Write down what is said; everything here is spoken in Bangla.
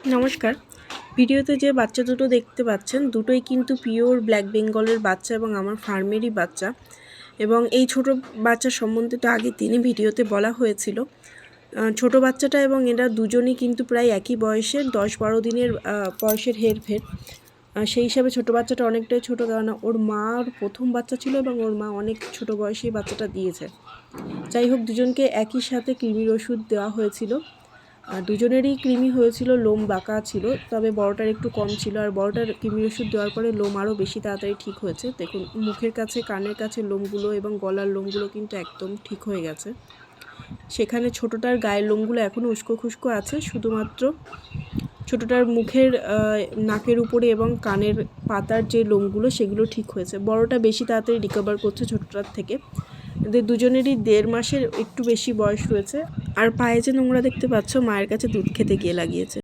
নমস্কার। ভিডিওতে যে বাচ্চা দুটো দেখতে পাচ্ছেন দুটোই কিন্তু পিওর ব্ল্যাক বেঙ্গলের বাচ্চা এবং আমার ফার্মেরই বাচ্চা। এবং এই ছোট বাচ্চা সম্বন্ধে তো আগে তিনি ভিডিওতে বলা হয়েছিল। ছোট বাচ্চাটা এবং এরা দুজনই কিন্তু প্রায় একই বয়সের দশ বারো দিনের বয়সের হেরফের। আহ, সেই হিসাবে ছোট বাচ্চাটা অনেকটাই ছোট কেননা ওর মার প্রথম বাচ্চা ছিল এবং ওর মা অনেক ছোট বয়সেই বাচ্চাটা দিয়েছে। যাই হোক দুজনকে একই সাথে কৃমির ওষুধ দেওয়া হয়েছিল। দুজনেরই কৃমি হয়েছিল, লোম বাঁকা ছিল, তবে বড়টার একটু কম ছিল, আর বড়টার কৃমির ওষুধ দেওয়ার পরে লোম আরও বেশি তাড়াতাড়ি ঠিক হয়েছে। দেখুন, মুখের কাছে, কানের কাছে লোমগুলো এবং গলার লোমগুলো কিন্তু একদম ঠিক হয়ে গেছে। সেখানে ছোটোটার গায়ের লোমগুলো এখনও উস্কো খুস্কো আছে, শুধুমাত্র ছোটোটার মুখের নাকের উপরে এবং কানের পাতার যে লোমগুলো, সেগুলো ঠিক হয়েছে। বড়টা বেশি তাড়াতাড়ি রিকভার করছে ছোটোটার থেকে। এদের দুজনেরই দেড় মাসের একটু বেশি বয়স রয়েছে আর পায়ে যে নোংরা দেখতে পাচ্ছ মায়ের কাছে দুধ খেতে গিয়ে লাগিয়েছে।